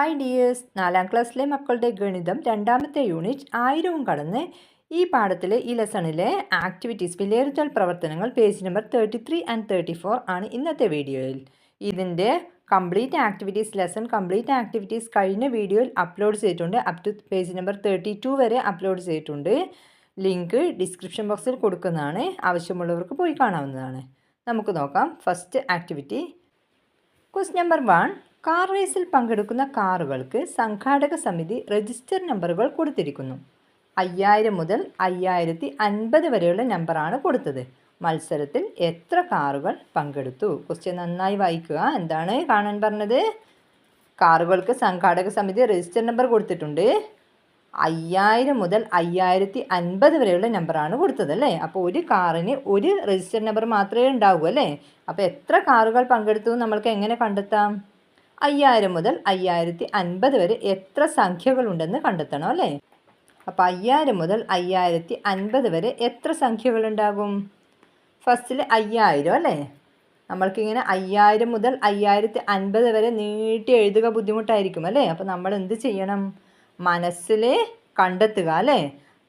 Hi dears നാലാം ക്ലാസ്സിലെ മക്കളുടെ ഗണിതം രണ്ടാമത്തെ യൂണിറ്റ് ആയിരവും കടന്ന് ഈ പാഠത്തിലെ ഈ ലെസണിലെ ആക്ടിവിറ്റീസ് വിലയിരുത്തൽ പ്രവർത്തനങ്ങൾ page number thirty three and thirty four ആണ് ഇന്നത്തെ വീഡിയോയിൽ ഇതിന്റെ complete activities lesson complete activities കഴിഞ്ഞ വീഡിയോയിൽ അപ്ലോഡ് ചെയ്തിട്ടുണ്ട്. Up to page number thirty two വരെ അപ്ലോഡ് ചെയ്തിട്ടുണ്ട്. ലിങ്ക് ഡിസ്ക്രിപ്ഷൻ ബോക്സിൽ കൊടുക്കുന്നതാണ്. ആവശ്യമുള്ളവർക്ക് പോയി കാണാവുന്നതാണ്. നമുക്ക് നോക്കാം. First activity quest number one car റേസിൽ പങ്കെടുക്കുന്ന കാറുകൾക്ക് സംഘാടക സമിതി രജിസ്റ്റർ നമ്പറുകൾ കൊടുത്തിരിക്കുന്നു. അയ്യായിരം മുതൽ അയ്യായിരത്തി അൻപത് വരെയുള്ള നമ്പറാണ് കൊടുത്തത്. മത്സരത്തിൽ എത്ര കാറുകൾ പങ്കെടുത്തു? ക്വസ്റ്റ്യൻ നന്നായി വായിക്കുക. എന്താണ് കാണാൻ പറഞ്ഞത്? കാറുകൾക്ക് സംഘാടക സമിതി രജിസ്റ്റർ നമ്പർ കൊടുത്തിട്ടുണ്ട്. അയ്യായിരം മുതൽ അയ്യായിരത്തി അൻപത് വരെയുള്ള നമ്പറാണ് കൊടുത്തത് അല്ലേ? അപ്പോൾ ഒരു കാറിന് ഒരു രജിസ്റ്റർ നമ്പർ മാത്രമേ ഉണ്ടാവൂ അല്ലേ? അപ്പോൾ എത്ര കാറുകൾ പങ്കെടുത്തു? നമ്മൾക്ക് എങ്ങനെ കണ്ടെത്താം? അയ്യായിരം മുതൽ അയ്യായിരത്തി അൻപത് വരെ എത്ര സംഖ്യകളുണ്ടെന്ന് കണ്ടെത്തണം അല്ലേ? അപ്പോൾ അയ്യായിരം മുതൽ അയ്യായിരത്തി അൻപത് വരെ എത്ര സംഖ്യകളുണ്ടാകും? ഫസ്റ്റിൽ അയ്യായിരം അല്ലേ? നമ്മൾക്കിങ്ങനെ അയ്യായിരം മുതൽ അയ്യായിരത്തി അൻപത് വരെ നീട്ടി എഴുതുക ബുദ്ധിമുട്ടായിരിക്കും അല്ലേ? അപ്പോൾ നമ്മൾ എന്ത് ചെയ്യണം? മനസ്സിൽ കണ്ടെത്തുക അല്ലേ?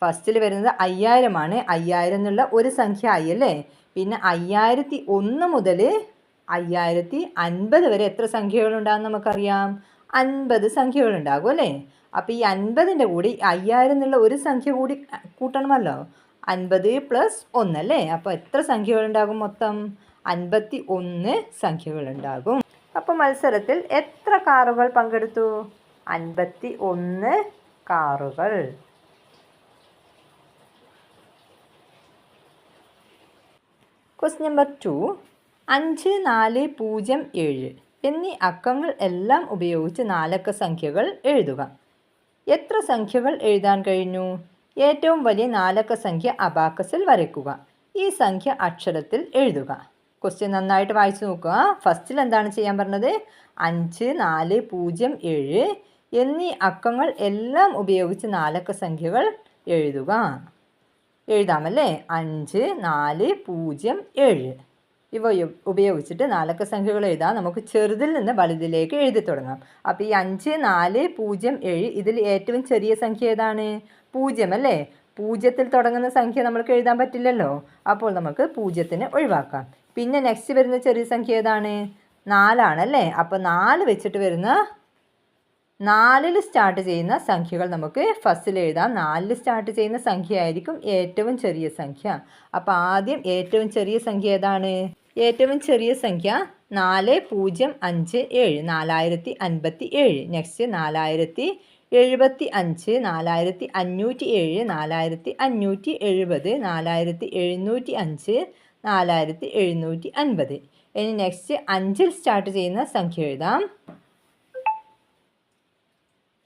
ഫസ്റ്റിൽ വരുന്നത് അയ്യായിരമാണ്. അയ്യായിരം എന്നുള്ള ഒരു സംഖ്യ ആയി അല്ലേ? പിന്നെ അയ്യായിരത്തി ഒന്ന് മുതൽ അയ്യായിരത്തി അൻപത് വരെ എത്ര സംഖ്യകളുണ്ടാകും നമുക്കറിയാം? അൻപത് സംഖ്യകളുണ്ടാകും അല്ലേ? അപ്പോൾ ഈ അൻപതിന്റെ കൂടി അയ്യായിരം എന്നുള്ള ഒരു സംഖ്യ കൂടി കൂട്ടണമല്ലോ. അൻപത് പ്ലസ് ഒന്നല്ലേ അപ്പോൾ എത്ര സംഖ്യകളുണ്ടാകും മൊത്തം? അൻപത്തി ഒന്ന് സംഖ്യകളുണ്ടാകും. അപ്പോൾ മത്സരത്തിൽ എത്ര കാറുകൾ പങ്കെടുത്തു? അൻപത്തി ഒന്ന് കാറുകൾ. ക്വസ്റ്റ് നമ്പർ ടു അഞ്ച് നാല് പൂജ്യം ഏഴ് എന്നീ അക്കങ്ങൾ എല്ലാം ഉപയോഗിച്ച് നാലക്ക സംഖ്യകൾ എഴുതുക. എത്ര സംഖ്യകൾ എഴുതാൻ കഴിഞ്ഞു? ഏറ്റവും വലിയ നാലക്ക സംഖ്യ അബാക്കസിൽ വരയ്ക്കുക. ഈ സംഖ്യ അക്ഷരത്തിൽ എഴുതുക. ക്വസ്റ്റ്യൻ നന്നായിട്ട് വായിച്ചു നോക്കുക. ഫസ്റ്റിൽ എന്താണ് ചെയ്യാൻ പറഞ്ഞത്? അഞ്ച് നാല് പൂജ്യം ഏഴ് എന്നീ അക്കങ്ങൾ എല്ലാം ഉപയോഗിച്ച് നാലക്ക സംഖ്യകൾ എഴുതുക. എഴുതാമല്ലേ? അഞ്ച് നാല് പൂജ്യം ഏഴ് ഇവ ഉപയോഗിച്ചിട്ട് നാലക്ക സംഖ്യകൾ എഴുതാം. നമുക്ക് ചെറുതിൽ നിന്ന് വലുതിലേക്ക് എഴുതി തുടങ്ങാം. അപ്പോൾ ഈ അഞ്ച് നാല് പൂജ്യം ഏഴ് ഇതിൽ ഏറ്റവും ചെറിയ സംഖ്യ ഏതാണ്? പൂജ്യം അല്ലേ? പൂജ്യത്തിൽ തുടങ്ങുന്ന സംഖ്യ നമ്മൾക്ക് എഴുതാൻ പറ്റില്ലല്ലോ. അപ്പോൾ നമുക്ക് പൂജ്യത്തിന് ഒഴിവാക്കാം. പിന്നെ നെക്സ്റ്റ് വരുന്ന ചെറിയ സംഖ്യ ഏതാണ്? നാലാണല്ലേ അപ്പോൾ നാല് വെച്ചിട്ട് വരുന്ന നാലിൽ സ്റ്റാർട്ട് ചെയ്യുന്ന സംഖ്യകൾ നമുക്ക് ഫസ്റ്റിൽ എഴുതാം. നാലിൽ സ്റ്റാർട്ട് ചെയ്യുന്ന സംഖ്യ ആയിരിക്കും ഏറ്റവും ചെറിയ സംഖ്യ. അപ്പോൾ ആദ്യം ഏറ്റവും ചെറിയ സംഖ്യ ഏതാണ്? ഏറ്റവും ചെറിയ സംഖ്യ നാല് പൂജ്യം അഞ്ച് ഏഴ്. നാലായിരത്തി അൻപത്തി ഏഴ്. നെക്സ്റ്റ് നാലായിരത്തി എഴുപത്തി അഞ്ച് നാലായിരത്തി അഞ്ഞൂറ്റി ഏഴ് നാലായിരത്തി അഞ്ഞൂറ്റി എഴുപത് നാലായിരത്തി എഴുന്നൂറ്റി അഞ്ച് നാലായിരത്തി എഴുന്നൂറ്റി അൻപത്. ഇനി നെക്സ്റ്റ് അഞ്ചിൽ സ്റ്റാർട്ട് ചെയ്യുന്ന സംഖ്യ എഴുതാം.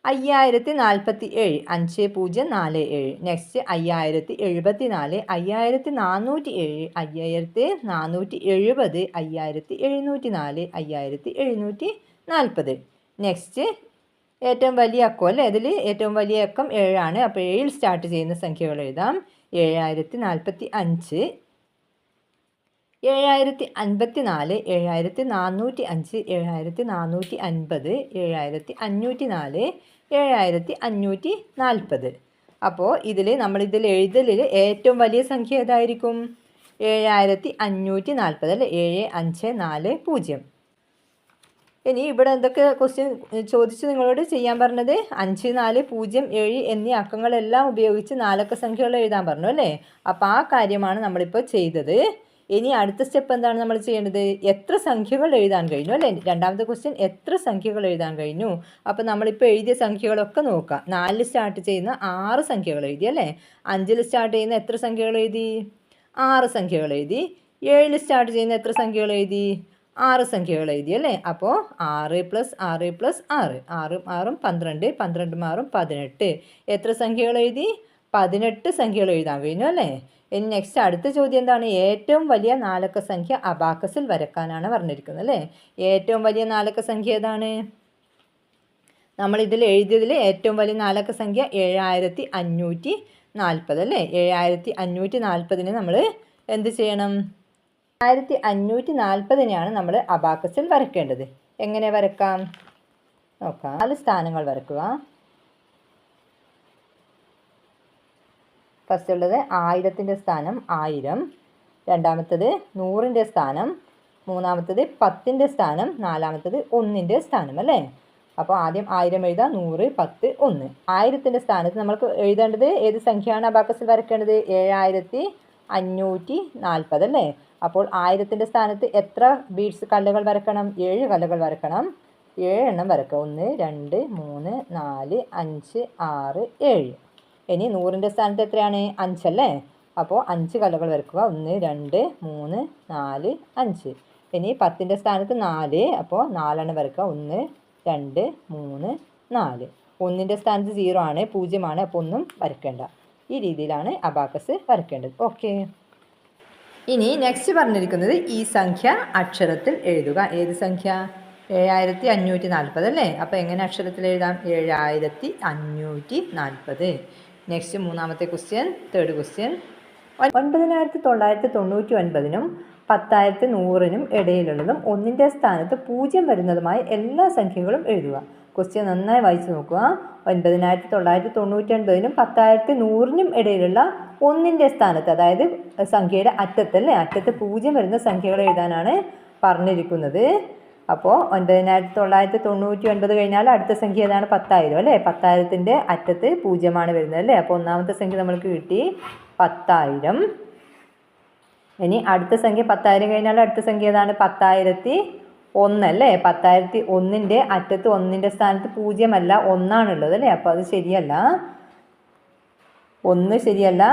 അയ്യായിരത്തി നാൽപ്പത്തി ഏഴ് അഞ്ച് പൂജ്യം നാല് ഏഴ്. നെക്സ്റ്റ് അയ്യായിരത്തി എഴുപത്തി നാല് അയ്യായിരത്തി നാനൂറ്റി ഏഴ് അയ്യായിരത്തി നാനൂറ്റി എഴുപത് അയ്യായിരത്തി എഴുന്നൂറ്റി നാല് അയ്യായിരത്തി എഴുന്നൂറ്റി നാൽപ്പത് നെക്സ്റ്റ് ഏറ്റവും വലിയ അക്കം അല്ലേ? അതിൽ ഏറ്റവും വലിയ അക്കം ഏഴാണ്. അപ്പോൾ ഏഴിൽ സ്റ്റാർട്ട് ചെയ്യുന്ന സംഖ്യകൾ എഴുതാം. ഏഴായിരത്തി നാൽപ്പത്തി അഞ്ച് ഏഴായിരത്തി അൻപത്തി നാല് ഏഴായിരത്തി നാനൂറ്റി അഞ്ച് ഏഴായിരത്തി നാനൂറ്റി അൻപത് ഏഴായിരത്തി അഞ്ഞൂറ്റി നാല് ഏഴായിരത്തി അഞ്ഞൂറ്റി നാൽപ്പത് അപ്പോൾ ഇതിൽ നമ്മളിതിൽ എഴുതലിൽ ഏറ്റവും വലിയ സംഖ്യ ഏതായിരിക്കും? ഏഴായിരത്തി അഞ്ഞൂറ്റി നാൽപ്പത് അല്ലേ? ഏഴ് അഞ്ച് നാല് പൂജ്യം. ഇനി ഇവിടെ എന്തൊക്കെ ക്വസ്റ്റ്യൻ ചോദിച്ച് നിങ്ങളോട് ചെയ്യാൻ പറഞ്ഞത്? അഞ്ച് നാല് പൂജ്യം ഏഴ് എന്നീ അക്കങ്ങളെല്ലാം ഉപയോഗിച്ച് നാലക്ക സംഖ്യകൾ എഴുതാൻ പറഞ്ഞു അല്ലേ? അപ്പോൾ ആ കാര്യമാണ് നമ്മളിപ്പോൾ ചെയ്തത്. ഇനി അടുത്ത സ്റ്റെപ്പ് എന്താണ് നമ്മൾ ചെയ്യേണ്ടത്? എത്ര സംഖ്യകൾ എഴുതാൻ കഴിഞ്ഞു അല്ലേ? രണ്ടാമത്തെ ക്വസ്റ്റ്യൻ എത്ര സംഖ്യകൾ എഴുതാൻ കഴിഞ്ഞു? അപ്പോൾ നമ്മളിപ്പോൾ എഴുതിയ സംഖ്യകളൊക്കെ നോക്കാം. നാലിൽ സ്റ്റാർട്ട് ചെയ്യുന്ന ആറ് സംഖ്യകൾ എഴുതി അല്ലേ? അഞ്ചിൽ സ്റ്റാർട്ട് ചെയ്യുന്ന എത്ര സംഖ്യകൾ എഴുതി? ആറ് സംഖ്യകൾ എഴുതി. ഏഴിൽ സ്റ്റാർട്ട് ചെയ്യുന്ന എത്ര സംഖ്യകൾ എഴുതി? ആറ് സംഖ്യകൾ എഴുതി അല്ലേ? അപ്പോൾ ആറ് പ്ലസ് ആറ് പ്ലസ് ആറ്. ആറും ആറും പന്ത്രണ്ട് പന്ത്രണ്ടും ആറും പതിനെട്ട്. എത്ര സംഖ്യകൾ എഴുതി? പതിനെട്ട് സംഖ്യകൾ എഴുതാൻ കഴിഞ്ഞു അല്ലേ? ഇനി നെക്സ്റ്റ് അടുത്ത ചോദ്യം എന്താണ്? ഏറ്റവും വലിയ നാലക്ക സംഖ്യ അബാക്കസിൽ വരക്കാനാണ് പറഞ്ഞിരിക്കുന്നത് അല്ലേ? ഏറ്റവും വലിയ നാലക്ക സംഖ്യ ഏതാണ്? നമ്മൾ ഇതിൽ എഴുതിയതിൽ ഏറ്റവും വലിയ നാലക്ക സംഖ്യ ഏഴായിരത്തി അഞ്ഞൂറ്റി നാൽപ്പത് അല്ലേ? ഏഴായിരത്തി അഞ്ഞൂറ്റി നാൽപ്പതിന് നമ്മൾ എന്ത് ചെയ്യണം? ആയിരത്തി അഞ്ഞൂറ്റി നാൽപ്പതിനെയാണ് നമ്മൾ അബാക്കസിൽ വരയ്ക്കേണ്ടത് എങ്ങനെ വരക്കാം? നോക്കാം. നാല് സ്ഥാനങ്ങൾ വരക്കുക. ഫസ്റ്റ് ഉള്ളത് ആയിരത്തിന്റെ സ്ഥാനം ആയിരം. രണ്ടാമത്തത് നൂറിന്റെ സ്ഥാനം മൂന്നാമത്തത് പത്തിന്റെ സ്ഥാനം നാലാമത്തത് ഒന്നിന്റെ സ്ഥാനം അല്ലേ? അപ്പോൾ ആദ്യം ആയിരം എഴുതാം നൂറ് പത്ത് ഒന്ന്. ആയിരത്തിന്റെ സ്ഥാനത്ത് നമ്മൾക്ക് എഴുതേണ്ടത് ഏത് സംഖ്യയാണ് അബാക്കസിൽ വരയ്ക്കേണ്ടത് ഏഴായിരത്തി അഞ്ഞൂറ്റി നാൽപ്പത് അല്ലേ? അപ്പോൾ ആയിരത്തിന്റെ സ്ഥാനത്ത് എത്ര ബീഡ്സ് കല്ലുകൾ വരക്കണം? ഏഴ് കല്ലുകൾ വരക്കണം. ഏഴെണ്ണം വരക്കുക ഒന്ന് രണ്ട് മൂന്ന് നാല് അഞ്ച് ആറ് ഏഴ്. ഇനി നൂറിന്റെ സ്ഥാനത്ത് എത്രയാണ്? അഞ്ചല്ലേ? അപ്പോൾ അഞ്ച് കല്ലുകൾ വരക്കുക. ഒന്ന് രണ്ട് മൂന്ന് നാല് അഞ്ച്. ഇനി പത്തിന്റെ സ്ഥാനത്ത് നാല്. അപ്പോൾ നാലെണ്ണം വരക്കുക. ഒന്ന് രണ്ട് മൂന്ന് നാല്. ഒന്നിന്റെ സ്ഥാനത്ത് സീറോ ആണ് പൂജ്യമാണ്. അപ്പോൾ ഒന്നും വരയ്ക്കേണ്ട ഈ രീതിയിലാണ് അബാക്കസ് വരക്കേണ്ടത്. ഓക്കെ. ഇനി നെക്സ്റ്റ് പറഞ്ഞിരിക്കുന്നത് ഈ സംഖ്യ അക്ഷരത്തിൽ എഴുതുക. ഏത് സംഖ്യ? ഏഴായിരത്തി അഞ്ഞൂറ്റി നാൽപ്പത് അല്ലേ? അപ്പോൾ എങ്ങനെ അക്ഷരത്തിൽ എഴുതാം? ഏഴായിരത്തി അഞ്ഞൂറ്റി നാൽപ്പത് നെക്സ്റ്റ് മൂന്നാമത്തെ ക്വസ്റ്റ്യൻ തേർഡ് ക്വസ്റ്റ്യൻ ഒൻപതിനായിരത്തി തൊള്ളായിരത്തി തൊണ്ണൂറ്റി ഒൻപതിനും പത്തായിരത്തി നൂറിനും ഇടയിലുള്ളതും ഒന്നിന്റെ സ്ഥാനത്ത് പൂജ്യം വരുന്നതുമായ എല്ലാ സംഖ്യകളും എഴുതുക. ക്വസ്റ്റ്യൻ നന്നായി വായിച്ചു നോക്കുക. ഒൻപതിനായിരത്തി തൊള്ളായിരത്തി തൊണ്ണൂറ്റി ഒൻപതിനും പത്തായിരത്തി നൂറിനും ഇടയിലുള്ള ഒന്നിന്റെ സ്ഥാനത്ത് അതായത് സംഖ്യയുടെ അറ്റത്തല്ലേ അറ്റത്ത് പൂജ്യം വരുന്ന സംഖ്യകൾ എഴുതാനാണ് പറഞ്ഞിരിക്കുന്നത്. അപ്പോൾ ഒൻപതിനായിരത്തി തൊള്ളായിരത്തി തൊണ്ണൂറ്റി ഒൻപത് കഴിഞ്ഞാൽ അടുത്ത സംഖ്യ ഏതാണ്? പത്തായിരം അല്ലേ? പത്തായിരത്തിന്റെ അറ്റത്ത് പൂജ്യമാണ് വരുന്നത് അല്ലേ? അപ്പോൾ ഒന്നാമത്തെ സംഖ്യ നമ്മൾക്ക് കിട്ടി പത്തായിരം. ഇനി അടുത്ത സംഖ്യ പത്തായിരം കഴിഞ്ഞാൽ അടുത്ത സംഖ്യ ഏതാണ്? പത്തായിരത്തി ഒന്നല്ലേ പത്തായിരത്തി ഒന്നിന്റെ അറ്റത്ത് ഒന്നിന്റെ സ്ഥാനത്ത് പൂജ്യമല്ല ഒന്നാണുള്ളത് അല്ലേ? അപ്പോൾ അത് ശരിയല്ല. ഒന്ന് ശരിയല്ല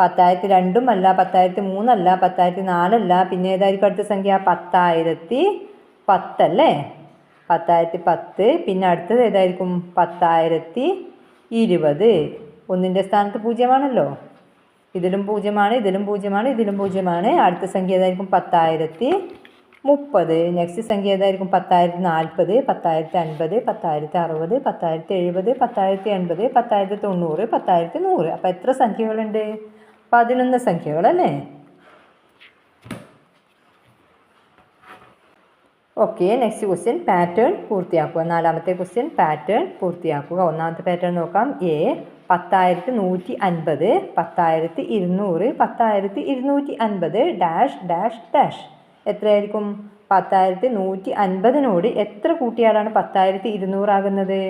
പത്തായിരത്തി രണ്ടും അല്ല പത്തായിരത്തി മൂന്നല്ല പത്തായിരത്തി നാലല്ല പിന്നെ ഏതായിരിക്കും അടുത്ത സംഖ്യ? പത്തായിരത്തി പത്തല്ലേ? പത്തായിരത്തി പത്ത്. പിന്നെ അടുത്തത് ഏതായിരിക്കും? പത്തായിരത്തി ഇരുപത്. ഒന്നിന്റെ സ്ഥാനത്ത് പൂജ്യമാണല്ലോ. ഇതിലും പൂജ്യമാണ് ഇതിലും പൂജ്യമാണ് ഇതിലും പൂജ്യമാണ്. അടുത്ത സംഖ്യ ഏതായിരിക്കും? പത്തായിരത്തി മുപ്പത്. നെക്സ്റ്റ് സംഖ്യ ഏതായിരിക്കും? പത്തായിരത്തി നാൽപ്പത് പത്തായിരത്തി അൻപത് പത്തായിരത്തി അറുപത് പത്തായിരത്തി എഴുപത് പത്തായിരത്തി എൺപത് പത്തായിരത്തി തൊണ്ണൂറ് പത്തായിരത്തി നൂറ്. അപ്പോൾ എത്ര സംഖ്യകളുണ്ട്? പതിനൊന്ന് സംഖ്യകളല്ലേ? ഓക്കെ നെക്സ്റ്റ് ക്വസ്റ്റ്യൻ പാറ്റേൺ പൂർത്തിയാക്കുക. നാലാമത്തെ ക്വസ്റ്റ്യൻ പാറ്റേൺ പൂർത്തിയാക്കുക. ഒന്നാമത്തെ പാറ്റേൺ നോക്കാം. എ പത്തായിരത്തി നൂറ്റി അൻപത് പത്തായിരത്തി ഇരുന്നൂറ് പത്തായിരത്തി ഇരുന്നൂറ്റി അൻപത് ഡാഷ് ഡാഷ് ഡാഷ് എത്രയായിരിക്കും? പത്തായിരത്തി നൂറ്റി അൻപതിനോട് എത്ര കൂട്ടിയാലാണ് പത്തായിരത്തി ഇരുന്നൂറാകുന്നത്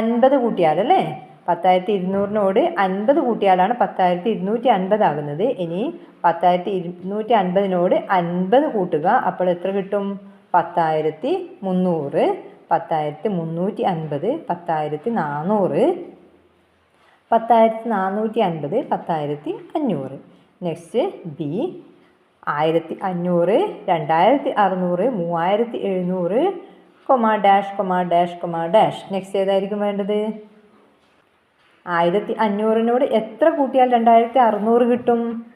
അൻപത് കൂട്ടിയാലല്ലേ? പത്തായിരത്തി ഇരുന്നൂറിനോട് അൻപത് കൂട്ടിയാലാണ് പത്തായിരത്തി ഇരുന്നൂറ്റി അൻപതാകുന്നത് ഇനി പത്തായിരത്തി ഇരുന്നൂറ്റി അൻപതിനോട് അൻപത് കൂട്ടുക. അപ്പോൾ എത്ര കിട്ടും? പത്തായിരത്തി മുന്നൂറ് പത്തായിരത്തി മുന്നൂറ്റി അൻപത് പത്തായിരത്തി നാനൂറ് പത്തായിരത്തി നാനൂറ്റി അൻപത് പത്തായിരത്തി അഞ്ഞൂറ്. നെക്സ്റ്റ് ബി ആയിരത്തി അഞ്ഞൂറ് രണ്ടായിരത്തി അറുന്നൂറ് മൂവായിരത്തി എഴുന്നൂറ്. Comma dash comma dash comma dash. Next ഏതായിരിക്കും വേണ്ടത്? ആയിരത്തി അഞ്ഞൂറിനോട് എത്ര കൂട്ടിയാൽ രണ്ടായിരത്തി അറുന്നൂറ് കിട്ടും?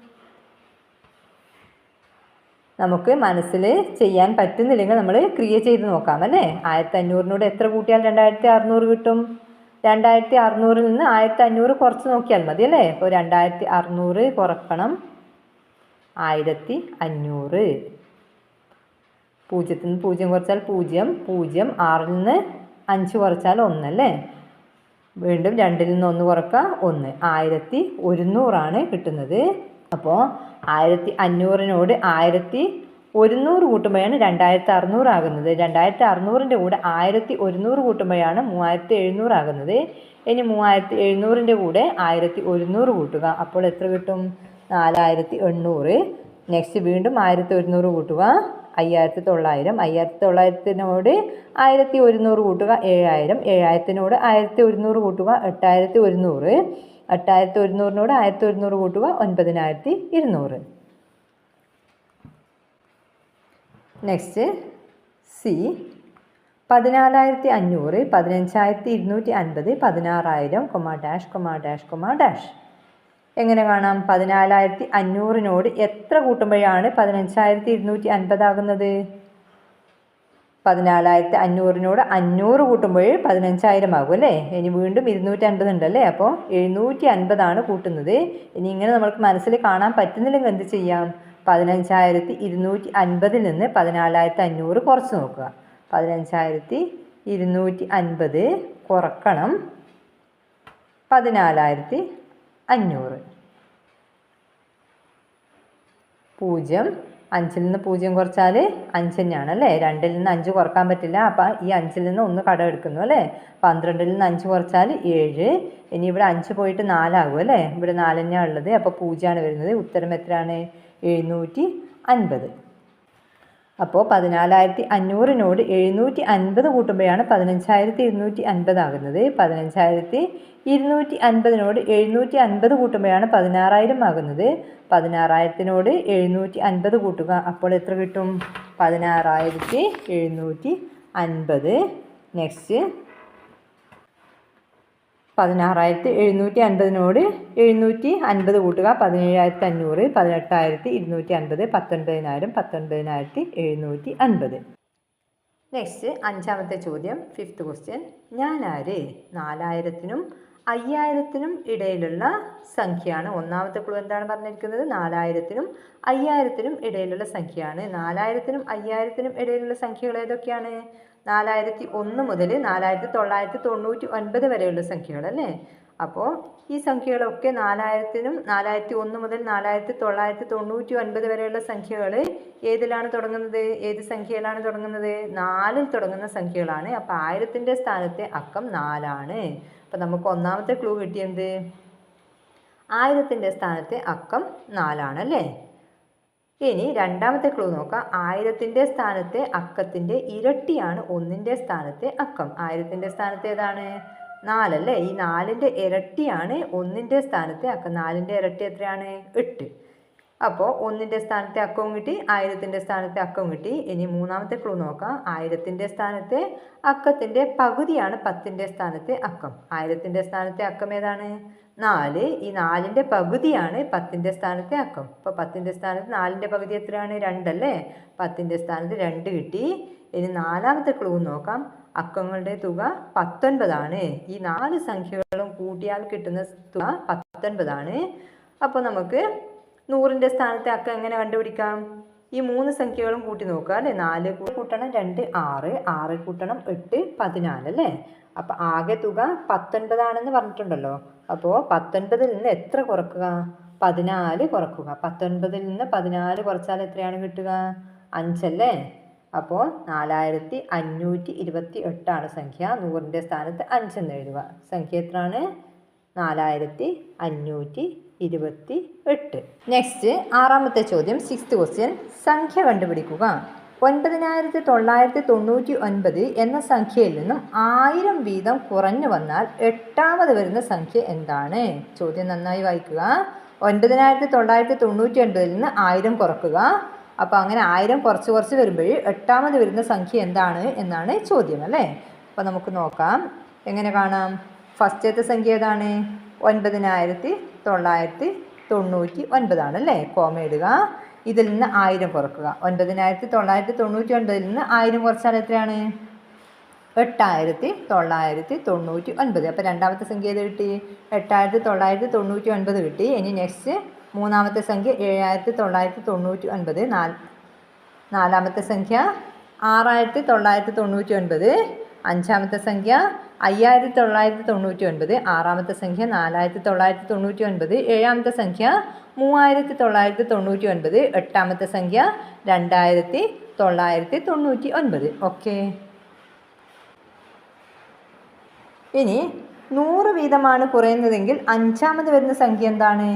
നമുക്ക് മനസ്സിൽ ചെയ്യാൻ പറ്റുന്നില്ലെങ്കിൽ നമ്മൾ ക്രിയ ചെയ്ത് നോക്കാം അല്ലേ? ആയിരത്തി അഞ്ഞൂറിനോട് എത്ര കൂട്ടിയാൽ രണ്ടായിരത്തി അറുന്നൂറ് കിട്ടും? രണ്ടായിരത്തി അറുന്നൂറിൽ നിന്ന് ആയിരത്തി അഞ്ഞൂറ് കുറച്ച് നോക്കിയാൽ മതി അല്ലേ? അപ്പോൾ രണ്ടായിരത്തി അറുന്നൂറ് കുറക്കണം. ആയിരത്തി അഞ്ഞൂറ് പൂജ്യത്തിൽ നിന്ന് പൂജ്യം കുറച്ചാൽ പൂജ്യം പൂജ്യം ആറിൽ നിന്ന് അഞ്ച് കുറച്ചാൽ ഒന്നല്ലേ വീണ്ടും രണ്ടിൽ നിന്ന് ഒന്ന് കുറക്കുക ഒന്ന്. ആയിരത്തി ഒരുന്നൂറാണ് കിട്ടുന്നത്. അപ്പോൾ ആയിരത്തി അഞ്ഞൂറിനോട് ആയിരത്തി ഒരുന്നൂറ് കൂട്ടുമ്പോഴാണ് രണ്ടായിരത്തി അറുന്നൂറ് ആകുന്നത്. രണ്ടായിരത്തി അറുന്നൂറിന്റെ കൂടെ ആയിരത്തി ഒരുന്നൂറ് കൂട്ടുമ്പോഴാണ് മൂവായിരത്തി എഴുന്നൂറ് ആകുന്നത്. ഇനി മൂവായിരത്തി എഴുന്നൂറിന്റെ കൂടെ ആയിരത്തി ഒരുന്നൂറ് കൂട്ടുക. അപ്പോൾ എത്ര കിട്ടും? നാലായിരത്തി എണ്ണൂറ് നെക്സ്റ്റ് വീണ്ടും ആയിരത്തി ഒരുന്നൂറ് കൂട്ടുക. അയ്യായിരത്തി തൊള്ളായിരം അയ്യായിരത്തി തൊള്ളായിരത്തിനോട് ആയിരത്തി ഒരുന്നൂറ് കൂട്ടുക. ഏഴായിരം. ഏഴായിരത്തിനോട് ആയിരത്തി ഒരുന്നൂറ് കൂട്ടുക. എട്ടായിരത്തി ഒരുന്നൂറ് എട്ടായിരത്തി ഒരുന്നൂറിനോട് ആയിരത്തി ഒരുന്നൂറ് കൂട്ടുക ഒൻപതിനായിരത്തി ഇരുന്നൂറ്. നെക്സ്റ്റ് സി പതിനാലായിരത്തി അഞ്ഞൂറ് പതിനഞ്ചായിരത്തി ഇരുന്നൂറ്റി അൻപത് പതിനാറായിരം comma dash comma dash comma dash. എങ്ങനെ കാണാം? പതിനാലായിരത്തി അഞ്ഞൂറിനോട് എത്ര കൂട്ടുമ്പോഴാണ് പതിനഞ്ചായിരത്തി ഇരുന്നൂറ്റി അൻപതാകുന്നത് പതിനാലായിരത്തി അഞ്ഞൂറിനോട് അഞ്ഞൂറ് കൂട്ടുമ്പോൾ പതിനഞ്ചായിരം ആകും അല്ലേ? ഇനി വീണ്ടും ഇരുന്നൂറ്റി അൻപത് ഉണ്ടല്ലേ അപ്പോൾ എഴുന്നൂറ്റി അൻപതാണ് കൂട്ടുന്നത്. ഇനി ഇങ്ങനെ നമുക്ക് മനസ്സിൽ കാണാൻ പറ്റുന്നില്ലെങ്കിൽ എന്ത് ചെയ്യാം? പതിനഞ്ചായിരത്തി ഇരുന്നൂറ്റി അൻപതിൽ നിന്ന് പതിനാലായിരത്തി അഞ്ഞൂറ് കുറച്ച് നോക്കുക. പതിനഞ്ചായിരത്തി ഇരുന്നൂറ്റി അൻപത് കുറക്കണം. പതിനാലായിരത്തി അഞ്ഞൂറ് പൂജ്യം. അഞ്ചിൽ നിന്ന് പൂജ്യം കുറച്ചാൽ അഞ്ച് തന്നെയാണ് അല്ലേ? രണ്ടിൽ നിന്ന് അഞ്ച് കുറയ്ക്കാൻ പറ്റില്ല. അപ്പം ഈ അഞ്ചിൽ നിന്ന് ഒന്ന് കടം എടുക്കുന്നു അല്ലേ? പന്ത്രണ്ടിൽ നിന്ന് അഞ്ച് കുറച്ചാൽ ഏഴ്. ഇനി ഇവിടെ അഞ്ച് പോയിട്ട് നാലാകും അല്ലേ? ഇവിടെ നാല് തന്നെയാണ് ഉള്ളത്. അപ്പോൾ പൂജ്യമാണ് വരുന്നത്. ഉത്തരം എത്രയാണ്? എഴുന്നൂറ്റി അൻപത്. അപ്പോൾ പതിനാലായിരത്തി അഞ്ഞൂറിനോട് എഴുന്നൂറ്റി അൻപത് കൂട്ടുമ്പോഴാണ് പതിനഞ്ചായിരത്തി ഇരുന്നൂറ്റി അൻപതാകുന്നത് പതിനഞ്ചായിരത്തി ഇരുന്നൂറ്റി അൻപതിനോട് എഴുന്നൂറ്റി അൻപത് കൂട്ടുമ്പോഴാണ് പതിനാറായിരം ആകുന്നത്. പതിനാറായിരത്തിനോട് എഴുന്നൂറ്റി അൻപത് കൂട്ടുക അപ്പോൾ എത്ര കിട്ടും? പതിനാറായിരത്തി എഴുന്നൂറ്റി അൻപത് നെക്സ്റ്റ് പതിനാറായിരത്തി എഴുന്നൂറ്റി അൻപതിനോട് എഴുന്നൂറ്റി അൻപത് കൂട്ടുക. പതിനേഴായിരത്തി അഞ്ഞൂറ് പതിനെട്ടായിരത്തി ഇരുന്നൂറ്റി അൻപത് പത്തൊൻപതിനായിരം പത്തൊൻപതിനായിരത്തി എഴുന്നൂറ്റി അൻപത് നെക്സ്റ്റ് അഞ്ചാമത്തെ ചോദ്യം ഫിഫ്ത്ത് ക്വസ്റ്റ്യൻ ഞാൻ ആര് നാലായിരത്തിനും അയ്യായിരത്തിനും ഇടയിലുള്ള സംഖ്യയാണ്. ഒന്നാമത്തെ ക്ലൂ എന്താണ് പറഞ്ഞിരിക്കുന്നത്? നാലായിരത്തിനും അയ്യായിരത്തിനും ഇടയിലുള്ള സംഖ്യയാണ്. നാലായിരത്തിനും അയ്യായിരത്തിനും ഇടയിലുള്ള സംഖ്യകൾ ഏതൊക്കെയാണ്? നാലായിരത്തി ഒന്ന് മുതൽ നാലായിരത്തി തൊള്ളായിരത്തി തൊണ്ണൂറ്റി ഒൻപത് വരെയുള്ള സംഖ്യകളല്ലേ? അപ്പോൾ ഈ സംഖ്യകളൊക്കെ നാലായിരത്തിനും നാലായിരത്തി ഒന്ന് മുതൽ നാലായിരത്തി തൊള്ളായിരത്തി തൊണ്ണൂറ്റി ഒൻപത് വരെയുള്ള സംഖ്യകൾ ഏതിലാണ് തുടങ്ങുന്നത്? ഏത് സംഖ്യയിലാണ് തുടങ്ങുന്നത്? നാലിൽ തുടങ്ങുന്ന സംഖ്യകളാണ്. അപ്പോൾ ആയിരത്തിന്റെ സ്ഥാനത്തെ അക്കം നാലാണ്. അപ്പോൾ നമുക്ക് ഒന്നാമത്തെ ക്ലൂ കിട്ടിയത്? ആയിരത്തിന്റെ സ്ഥാനത്തെ അക്കം നാലാണ് അല്ലേ ഇനി രണ്ടാമത്തെ ക്ലൂ നോക്കാം. ആയിരത്തിന്റെ സ്ഥാനത്തെ അക്കത്തിന്റെ ഇരട്ടിയാണ് ഒന്നിന്റെ സ്ഥാനത്തെ അക്കം. ആയിരത്തിന്റെ സ്ഥാനത്ത് ഏതാണ്? നാലല്ലേ? ഈ നാലിന്റെ ഇരട്ടിയാണ് ഒന്നിന്റെ സ്ഥാനത്തെ അക്കം. നാലിന്റെ ഇരട്ടി എത്രയാണ്? എട്ട്. അപ്പോൾ ഒന്നിന്റെ സ്ഥാനത്തെ അക്കവും കിട്ടി ആയിരത്തിന്റെ സ്ഥാനത്തെ അക്കവും കിട്ടി. ഇനി മൂന്നാമത്തെ ക്ലൂ നോക്കാം. ആയിരത്തിന്റെ സ്ഥാനത്തെ അക്കത്തിന്റെ പകുതിയാണ് പത്തിന്റെ സ്ഥാനത്തെ അക്കം. ആയിരത്തിന്റെ സ്ഥാനത്തെ അക്കം ഏതാണ്? നാല്. ഈ നാലിന്റെ പകുതിയാണ് പത്തിന്റെ സ്ഥാനത്തെ അക്കം. അപ്പോൾ പത്തിന്റെ സ്ഥാനത്ത് നാലിന്റെ പകുതി എത്രയാണ്? രണ്ടല്ലേ? പത്തിന്റെ സ്ഥാനത്ത് രണ്ട് കിട്ടി. ഇനി നാലാമത്തെ ക്ലൂ നോക്കാം. അക്കങ്ങളുടെ തുക പത്തൊൻപതാണ്. ഈ നാല് സംഖ്യകളും കൂട്ടിയാൽ കിട്ടുന്ന തുക പത്തൊൻപതാണ്. അപ്പോൾ നമുക്ക് നൂറിന്റെ സ്ഥാനത്തെ അക്കം എങ്ങനെ കണ്ടുപിടിക്കാം? ഈ മൂന്ന് സംഖ്യകളും കൂട്ടി നോക്കുക അല്ലേ? നാല് കൂട്ടണം രണ്ട് ആറ്. ആറ് കൂട്ടണം എട്ട് പതിനാല് അല്ലേ? അപ്പോൾ ആകെ തുക പത്തൊൻപതാണെന്ന് പറഞ്ഞിട്ടുണ്ടല്ലോ. അപ്പോൾ പത്തൊൻപതിൽ നിന്ന് എത്ര കുറക്കുക? പതിനാല് കുറക്കുക. പത്തൊൻപതിൽ നിന്ന് പതിനാല് കുറച്ചാൽ എത്രയാണ് കിട്ടുക? അഞ്ചല്ലേ അപ്പോൾ നാലായിരത്തി അഞ്ഞൂറ്റി ഇരുപത്തി എട്ടാണ് സംഖ്യ. നൂറിന്റെ സ്ഥാനത്ത് അഞ്ചെന്ന് എഴുതുക. സംഖ്യ എത്രയാണ്? നാലായിരത്തി അഞ്ഞൂറ്റി ഇരുപത്തി എട്ട് നെക്സ്റ്റ് ആറാമത്തെ ചോദ്യം സിക്സ്ത് ക്വസ്റ്റ്യൻ സംഖ്യ കണ്ടുപിടിക്കുക. ഒൻപതിനായിരത്തി തൊള്ളായിരത്തി തൊണ്ണൂറ്റി ഒൻപത് എന്ന സംഖ്യയിൽ നിന്നും ആയിരം വീതം കുറഞ്ഞു വന്നാൽ എട്ടാമത് വരുന്ന സംഖ്യ എന്താണ്? ചോദ്യം നന്നായി വായിക്കുക. ഒൻപതിനായിരത്തി തൊള്ളായിരത്തി തൊണ്ണൂറ്റി ഒൻപതിൽ നിന്ന് ആയിരം കുറക്കുക. അപ്പോൾ അങ്ങനെ ആയിരം കുറച്ച് കുറച്ച് വരുമ്പോൾ എട്ടാമത് വരുന്ന സംഖ്യ എന്താണ് എന്നാണ് ചോദ്യം അല്ലേ? അപ്പോൾ നമുക്ക് നോക്കാം. എങ്ങനെ കാണാം? ഫസ്റ്റത്തെ സംഖ്യ ഏതാണ്? ഒൻപതിനായിരത്തി തൊള്ളായിരത്തി തൊണ്ണൂറ്റി ഒൻപതാണ് അല്ലേ? കോമ ഇടുക ഇതിൽ നിന്ന് ആയിരം കുറക്കുക. ഒൻപതിനായിരത്തി തൊള്ളായിരത്തി തൊണ്ണൂറ്റി ഒൻപതിൽ നിന്ന് ആയിരം കുറച്ചാൽ എത്രയാണ്? എട്ടായിരത്തി തൊള്ളായിരത്തി തൊണ്ണൂറ്റി ഒൻപത് അപ്പോൾ രണ്ടാമത്തെ സംഖ്യ ഏത് കിട്ടി? എട്ടായിരത്തി തൊള്ളായിരത്തി തൊണ്ണൂറ്റി ഒൻപത് കിട്ടി. ഇനി നെക്സ്റ്റ് മൂന്നാമത്തെ സംഖ്യ ഏഴായിരത്തി തൊള്ളായിരത്തി തൊണ്ണൂറ്റി ഒൻപത് നാല് നാലാമത്തെ സംഖ്യ ആറായിരത്തി തൊള്ളായിരത്തി തൊണ്ണൂറ്റി ഒൻപത് അഞ്ചാമത്തെ സംഖ്യ അയ്യായിരത്തി തൊള്ളായിരത്തി തൊണ്ണൂറ്റി ഒൻപത് ആറാമത്തെ സംഖ്യ നാലായിരത്തി തൊള്ളായിരത്തി തൊണ്ണൂറ്റി ഒൻപത് ഏഴാമത്തെ സംഖ്യ മൂവായിരത്തി തൊള്ളായിരത്തി തൊണ്ണൂറ്റി ഒൻപത് എട്ടാമത്തെ സംഖ്യ രണ്ടായിരത്തി തൊള്ളായിരത്തി തൊണ്ണൂറ്റി ഒൻപത് ഓക്കെ. ഇനി നൂറ് വീതമാണ് കുറയുന്നതെങ്കിൽ അഞ്ചാമത് വരുന്ന സംഖ്യ എന്താണ്?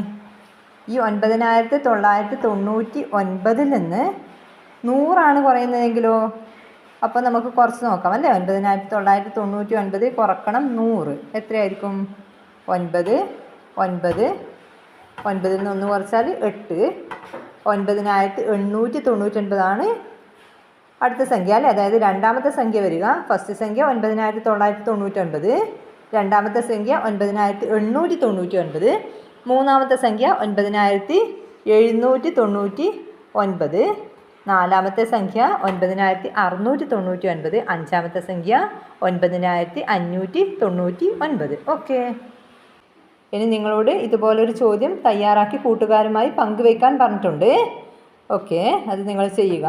ഈ ഒൻപതിനായിരത്തി തൊള്ളായിരത്തി തൊണ്ണൂറ്റി ഒൻപതിൽ നിന്ന് നൂറാണ് കുറയുന്നതെങ്കിലോ? അപ്പോൾ നമുക്ക് കുറച്ച് നോക്കാം അല്ലേ? ഒൻപതിനായിരത്തി തൊള്ളായിരത്തി തൊണ്ണൂറ്റി ഒൻപത് കുറക്കണം നൂറ്. എത്രയായിരിക്കും? ഒൻപത് ഒൻപത് ഒൻപതിൽ നിന്ന് ഒന്ന് കുറച്ചാൽ എട്ട്. ഒൻപതിനായിരത്തി എണ്ണൂറ്റി തൊണ്ണൂറ്റൊൻപതാണ് അടുത്ത സംഖ്യ അല്ലേ? അതായത് രണ്ടാമത്തെ സംഖ്യ വരിക. ഫസ്റ്റ് സംഖ്യ ഒൻപതിനായിരത്തി തൊള്ളായിരത്തി തൊണ്ണൂറ്റൊൻപത് രണ്ടാമത്തെ സംഖ്യ ഒൻപതിനായിരത്തി എണ്ണൂറ്റി തൊണ്ണൂറ്റി ഒൻപത് മൂന്നാമത്തെ സംഖ്യ ഒൻപതിനായിരത്തി എഴുന്നൂറ്റി തൊണ്ണൂറ്റി ഒൻപത് നാലാമത്തെ സംഖ്യ ഒൻപതിനായിരത്തി അറുന്നൂറ്റി തൊണ്ണൂറ്റി ഒൻപത് അഞ്ചാമത്തെ സംഖ്യ ഒൻപതിനായിരത്തി അഞ്ഞൂറ്റി തൊണ്ണൂറ്റി ഒൻപത്. ഓക്കെ ഇനി നിങ്ങളോട് ഇതുപോലൊരു ചോദ്യം തയ്യാറാക്കി കൂട്ടുകാരുമായി പങ്കുവയ്ക്കാൻ പറഞ്ഞിട്ടുണ്ട്. ഓക്കെ അത് നിങ്ങൾ ചെയ്യുക.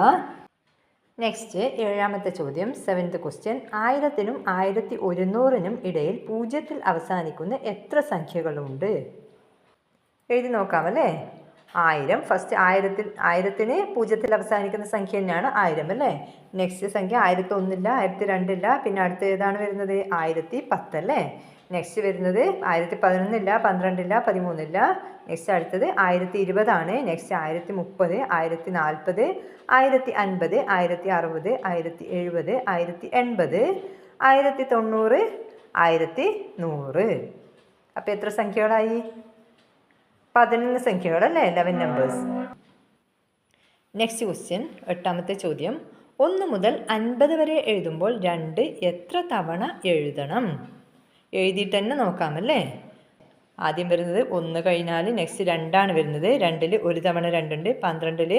നെക്സ്റ്റ് ഏഴാമത്തെ ചോദ്യം സെവൻത്ത് ക്വസ്റ്റ്യൻ ആയിരത്തിനും ആയിരത്തി ഒരുന്നൂറിനും ഇടയിൽ പൂജ്യത്തിൽ അവസാനിക്കുന്ന എത്ര സംഖ്യകളുണ്ട്? എഴുതി നോക്കാമല്ലേ ആയിരം. ഫസ്റ്റ് ആയിരത്തിൽ ആയിരത്തിന് പൂജ്യത്തിൽ അവസാനിക്കുന്ന സംഖ്യ തന്നെയാണ് ആയിരം അല്ലേ? നെക്സ്റ്റ് സംഖ്യ ആയിരത്തി ഒന്നില്ല ആയിരത്തി രണ്ടില്ല പിന്നെ അടുത്ത ഏതാണ് വരുന്നത്? ആയിരത്തി പത്തല്ലേ നെക്സ്റ്റ് വരുന്നത് ആയിരത്തി പതിനൊന്നില്ല പന്ത്രണ്ടില്ല പതിമൂന്നില്ല. നെക്സ്റ്റ് അടുത്തത് ആയിരത്തി ഇരുപതാണ് നെക്സ്റ്റ് ആയിരത്തി മുപ്പത് ആയിരത്തി നാൽപ്പത് ആയിരത്തി അൻപത് ആയിരത്തി അറുപത് ആയിരത്തി എഴുപത് ആയിരത്തി എൺപത് ആയിരത്തി തൊണ്ണൂറ് ആയിരത്തി നൂറ് അപ്പോൾ എത്ര സംഖ്യകളായി? പതിനൊന്ന് സംഖ്യകളല്ലേ ലെവൻ നമ്പേഴ്സ് നെക്സ്റ്റ് ക്വസ്റ്റ്യൻ എട്ടാമത്തെ ചോദ്യം. ഒന്ന് മുതൽ അൻപത് വരെ എഴുതുമ്പോൾ രണ്ട് എത്ര തവണ എഴുതണം? എഴുതിയിട്ട് തന്നെ നോക്കാമല്ലേ ആദ്യം വരുന്നത് ഒന്ന് കഴിഞ്ഞാൽ നെക്സ്റ്റ് രണ്ടാണ് വരുന്നത്. രണ്ടിൽ ഒരു തവണ രണ്ടുണ്ട് പന്ത്രണ്ടിൽ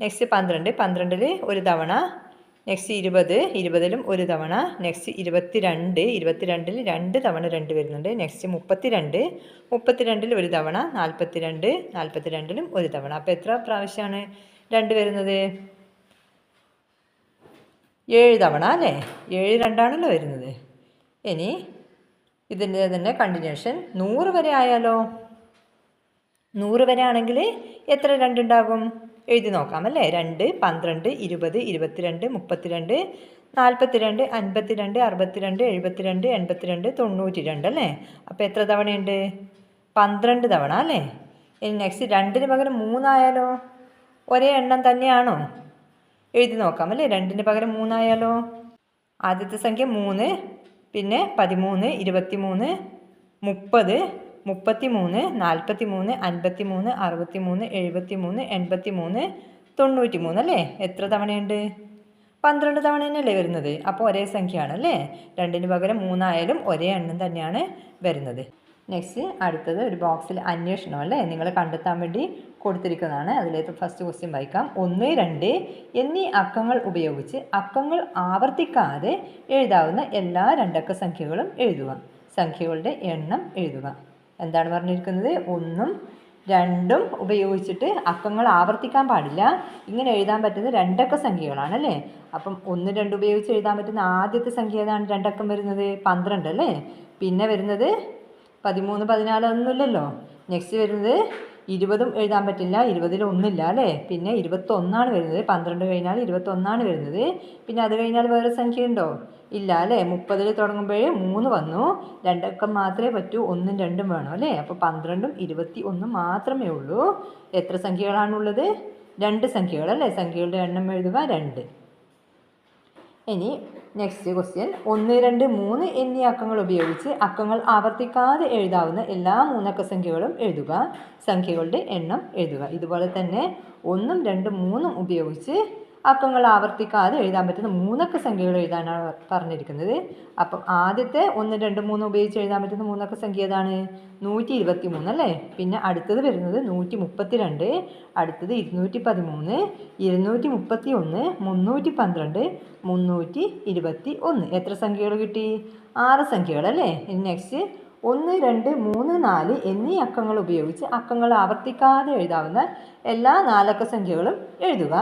നെക്സ്റ്റ് പന്ത്രണ്ട് പന്ത്രണ്ടിൽ ഒരു തവണ നെക്സ്റ്റ് ഇരുപത് ഇരുപതിലും ഒരു തവണ. നെക്സ്റ്റ് ഇരുപത്തി രണ്ട് ഇരുപത്തിരണ്ടിൽ രണ്ട് തവണ രണ്ട് വരുന്നുണ്ട്. നെക്സ്റ്റ് മുപ്പത്തി രണ്ട് മുപ്പത്തിരണ്ടിൽ ഒരു തവണ നാൽപ്പത്തി രണ്ട് നാൽപ്പത്തി രണ്ടിലും ഒരു തവണ. അപ്പോൾ എത്ര പ്രാവശ്യമാണ് രണ്ട് വരുന്നത്? ഏഴ് തവണ അല്ലേ? ഏഴ് രണ്ടാണല്ലോ വരുന്നത്. ഇനി ഇതിന്റെ തന്നെ കണ്ടിന്യൂഷൻ നൂറ് വരെ ആയാലോ? നൂറ് വരെ ആണെങ്കിൽ എത്ര രണ്ടുണ്ടാകും? എഴുതി നോക്കാം അല്ലേ? രണ്ട് പന്ത്രണ്ട് ഇരുപത് ഇരുപത്തിരണ്ട് മുപ്പത്തിരണ്ട് നാൽപ്പത്തിരണ്ട് അൻപത്തിരണ്ട് അറുപത്തിരണ്ട് എഴുപത്തിരണ്ട് എൺപത്തിരണ്ട് തൊണ്ണൂറ്റി രണ്ട് അല്ലേ? അപ്പോൾ എത്ര തവണയുണ്ട്? പന്ത്രണ്ട് തവണ അല്ലേ? ഇനി നെക്സ്റ്റ് രണ്ടിന് പകരം മൂന്നായാലോ? ഒരേ എണ്ണം തന്നെയാണോ? എഴുതി നോക്കാം അല്ലേ? രണ്ടിന് പകരം മൂന്നായാലോ? ആദ്യത്തെ സംഖ്യ മൂന്ന് പിന്നെ പതിമൂന്ന് ഇരുപത്തി മൂന്ന് മുപ്പത് മുപ്പത്തി മൂന്ന് നാൽപ്പത്തി മൂന്ന് അൻപത്തി മൂന്ന് അറുപത്തി മൂന്ന് എഴുപത്തി മൂന്ന് എൺപത്തി മൂന്ന് തൊണ്ണൂറ്റി മൂന്ന് അല്ലേ? എത്ര തവണയുണ്ട്? പന്ത്രണ്ട് തവണ തന്നെയല്ലേ വരുന്നത്? അപ്പോൾ ഒരേ സംഖ്യയാണ് അല്ലേ രണ്ടിന് പകരം മൂന്നായാലും ഒരേ എണ്ണം തന്നെയാണ് വരുന്നത്. നെക്സ്റ്റ് അടുത്തത് ഒരു ബോക്സിൽ അന്വേഷണം അല്ലേ? നിങ്ങൾ കണ്ടെത്താൻ വേണ്ടി കൊടുത്തിരിക്കുന്നതാണ്. അതിലേക്ക് ഫസ്റ്റ് ക്വസ്റ്റ്യൻ വായിക്കാം. ഒന്ന് രണ്ട് എന്നീ അക്കങ്ങൾ ഉപയോഗിച്ച് അക്കങ്ങൾ ആവർത്തിക്കാതെ എഴുതാവുന്ന എല്ലാ രണ്ടക്ക സംഖ്യകളും എഴുതുക. സംഖ്യകളുടെ എണ്ണം എഴുതുക. എന്താണ് പറഞ്ഞിരിക്കുന്നത്? ഒന്നും രണ്ടും ഉപയോഗിച്ചിട്ട് അക്കങ്ങൾ ആവർത്തിക്കാൻ പാടില്ല. ഇങ്ങനെ എഴുതാൻ പറ്റുന്ന രണ്ടക്ക സംഖ്യകളാണ് അല്ലേ? അപ്പം ഒന്ന് രണ്ട് ഉപയോഗിച്ച് എഴുതാൻ പറ്റുന്ന ആദ്യത്തെ സംഖ്യ ഏതാണ്? രണ്ടക്കം വരുന്നത് പന്ത്രണ്ട് അല്ലേ? പിന്നെ വരുന്നത് പതിമൂന്ന് പതിനാല് ഒന്നുമില്ലല്ലോ. നെക്സ്റ്റ് വരുന്നത് ഇരുപതും എഴുതാൻ പറ്റില്ല ഇരുപതിൽ ഒന്നില്ല അല്ലേ? പിന്നെ ഇരുപത്തൊന്നാണ് വരുന്നത് പന്ത്രണ്ട് കഴിഞ്ഞാൽ ഇരുപത്തൊന്നാണ് വരുന്നത്. പിന്നെ അത് കഴിഞ്ഞാൽ വേറെ സംഖ്യ ഉണ്ടോ ഇല്ല അല്ലേ? മുപ്പതിൽ തുടങ്ങുമ്പോഴേ മൂന്ന് വന്നു. രണ്ടക്കം മാത്രമേ പറ്റൂ ഒന്നും രണ്ടും വേണം അല്ലേ? അപ്പോൾ പന്ത്രണ്ടും ഇരുപത്തി ഒന്നും മാത്രമേ ഉള്ളൂ. എത്ര സംഖ്യകളാണുള്ളത് രണ്ട് സംഖ്യകൾ അല്ലേ? സംഖ്യകളുടെ എണ്ണം എഴുതുക രണ്ട്. ഇനി നെക്സ്റ്റ് ക്വസ്റ്റ്യൻ ഒന്ന് രണ്ട് മൂന്ന് എന്നീ അക്കങ്ങൾ ഉപയോഗിച്ച് അക്കങ്ങൾ ആവർത്തിക്കാതെ എഴുതാവുന്ന എല്ലാ മൂന്നക്ക സംഖ്യകളും എഴുതുക. സംഖ്യകളുടെ എണ്ണം എഴുതുക. ഇതുപോലെ തന്നെ ഒന്നും രണ്ടും മൂന്നും ഉപയോഗിച്ച് അക്കങ്ങൾ ആവർത്തിക്കാതെ എഴുതാൻ പറ്റുന്ന മൂന്നക്ക സംഖ്യകൾ എഴുതാനാണ് പറഞ്ഞിരിക്കുന്നത്. അപ്പം ആദ്യത്തെ ഒന്ന് രണ്ട് മൂന്ന് ഉപയോഗിച്ച് എഴുതാൻ പറ്റുന്ന മൂന്നക്ക സംഖ്യ ഏതാണ്? നൂറ്റി ഇരുപത്തി മൂന്ന് അല്ലേ? പിന്നെ അടുത്തത് വരുന്നത് നൂറ്റി മുപ്പത്തി രണ്ട് അടുത്തത് ഇരുന്നൂറ്റി പതിമൂന്ന് ഇരുന്നൂറ്റി മുപ്പത്തി ഒന്ന് മുന്നൂറ്റി പന്ത്രണ്ട് മുന്നൂറ്റി ഇരുപത്തി ഒന്ന് എത്ര സംഖ്യകൾ കിട്ടി? ആറ് സംഖ്യകൾ അല്ലേ ഇനി നെക്സ്റ്റ് ഒന്ന് രണ്ട് മൂന്ന് നാല് എന്നീ അക്കങ്ങൾ ഉപയോഗിച്ച് അക്കങ്ങൾ ആവർത്തിക്കാതെ എഴുതാവുന്ന എല്ലാ നാലക്ക സംഖ്യകളും എഴുതുക.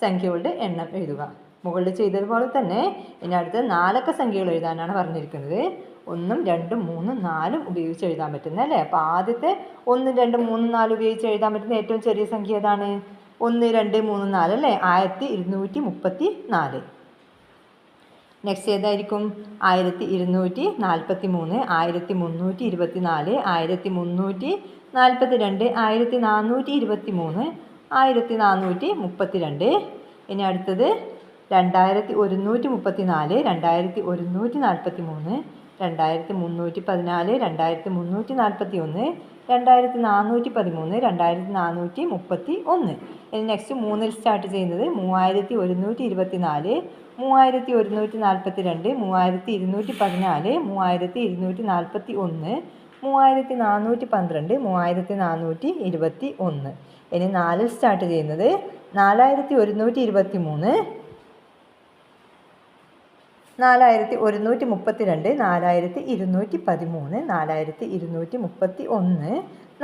സംഖ്യകളുടെ എണ്ണം എഴുതുക. മുകളിൽ ചെയ്തതുപോലെ തന്നെ ഇനി അടുത്ത നാലക്ക സംഖ്യകൾ എഴുതാനാണ് പറഞ്ഞിരിക്കുന്നത്. ഒന്നും രണ്ടും മൂന്നും നാലും ഉപയോഗിച്ച് എഴുതാൻ പറ്റുന്ന അല്ലേ? അപ്പോൾ ആദ്യത്തെ ഒന്ന് രണ്ട് മൂന്ന് നാല് ഉപയോഗിച്ച് എഴുതാൻ പറ്റുന്ന ഏറ്റവും ചെറിയ സംഖ്യ ഏതാണ്? ഒന്ന് രണ്ട് മൂന്ന് നാല് അല്ലേ? ആയിരത്തി ഇരുന്നൂറ്റി മുപ്പത്തി നാല്. നെക്സ്റ്റ് ഏതായിരിക്കും? ആയിരത്തി ഇരുന്നൂറ്റി നാൽപ്പത്തി മൂന്ന് ആയിരത്തി മുന്നൂറ്റി ഇരുപത്തി നാല് ആയിരത്തി മുന്നൂറ്റി നാൽപ്പത്തി രണ്ട് ആയിരത്തി നാനൂറ്റി ഇരുപത്തി മൂന്ന് ആയിരത്തി നാനൂറ്റി മുപ്പത്തി രണ്ട് ഇനി അടുത്തത്. രണ്ടായിരത്തി ഒരുന്നൂറ്റി മുപ്പത്തി നാല് രണ്ടായിരത്തി ഒരുന്നൂറ്റി നാൽപ്പത്തി മൂന്ന് രണ്ടായിരത്തി മുന്നൂറ്റി പതിനാല് രണ്ടായിരത്തി മുന്നൂറ്റി നാൽപ്പത്തി ഒന്ന് രണ്ടായിരത്തി നാനൂറ്റി പതിമൂന്ന് രണ്ടായിരത്തി നാനൂറ്റി മുപ്പത്തി ഒന്ന് ഇനി നെക്സ്റ്റ് മൂന്നിൽ സ്റ്റാർട്ട് ചെയ്യുന്നത് മൂവായിരത്തി ഒരുന്നൂറ്റി ഇരുപത്തി നാല് മൂവായിരത്തി ഒരുന്നൂറ്റി നാൽപ്പത്തി രണ്ട് മൂവായിരത്തി ഇരുന്നൂറ്റി പതിനാല് മൂവായിരത്തി ഇരുന്നൂറ്റി നാൽപ്പത്തി ഒന്ന് മൂവായിരത്തി നാനൂറ്റി പന്ത്രണ്ട് മൂവായിരത്തി നാനൂറ്റി ഇരുപത്തി ഒന്ന് ഇനി നാലിൽ സ്റ്റാർട്ട് ചെയ്യുന്നത് നാലായിരത്തി ഒരുന്നൂറ്റി ഇരുപത്തി മൂന്ന് നാലായിരത്തി ഒരുന്നൂറ്റി മുപ്പത്തി രണ്ട് നാലായിരത്തി ഇരുന്നൂറ്റി പതിമൂന്ന് നാലായിരത്തി ഇരുന്നൂറ്റി മുപ്പത്തി ഒന്ന്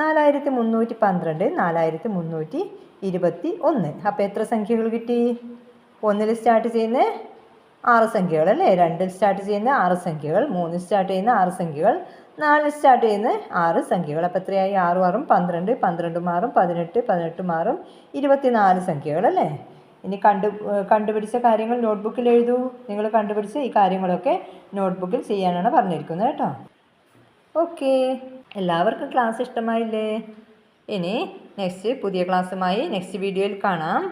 നാലായിരത്തി മുന്നൂറ്റി പന്ത്രണ്ട് നാലായിരത്തി മുന്നൂറ്റി ഇരുപത്തി ഒന്ന് അപ്പോൾ എത്ര സംഖ്യകൾ കിട്ടി? ഒന്നിൽ സ്റ്റാർട്ട് ചെയ്യുന്ന ആറ് സംഖ്യകൾ അല്ലേ? രണ്ടിൽ സ്റ്റാർട്ട് ചെയ്യുന്ന ആറ് സംഖ്യകൾ മൂന്നിൽ സ്റ്റാർട്ട് ചെയ്യുന്ന ആറ് സംഖ്യകൾ നാലിൽ സ്റ്റാർട്ട് ചെയ്യുന്ന ആറ് സംഖ്യകൾ. അപ്പോൾ എത്രയായി? ആറ് ആറും പന്ത്രണ്ട് പന്ത്രണ്ടും മാറും പതിനെട്ട് പതിനെട്ടും ആറും ഇരുപത്തിനാല് സംഖ്യകൾ അല്ലേ? ഇനി കണ്ടു കണ്ടുപിടിച്ച കാര്യങ്ങൾ നോട്ട്ബുക്കിൽ എഴുതൂ. നിങ്ങൾ കണ്ടുപിടിച്ച് ഈ കാര്യങ്ങളൊക്കെ നോട്ട്ബുക്കിൽ ചെയ്യാനാണ് പറഞ്ഞിരിക്കുന്നത് കേട്ടോ. ഓക്കെ എല്ലാവർക്കും ക്ലാസ് ഇഷ്ടമായില്ലേ? ഇനി നെക്സ്റ്റ് പുതിയ ക്ലാസ്സുമായി നെക്സ്റ്റ് വീഡിയോയിൽ കാണാം.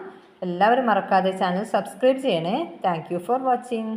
എല്ലാവരും മറക്കാതെ ചാനൽ സബ്സ്ക്രൈബ് ചെയ്യണേ. Thank for watching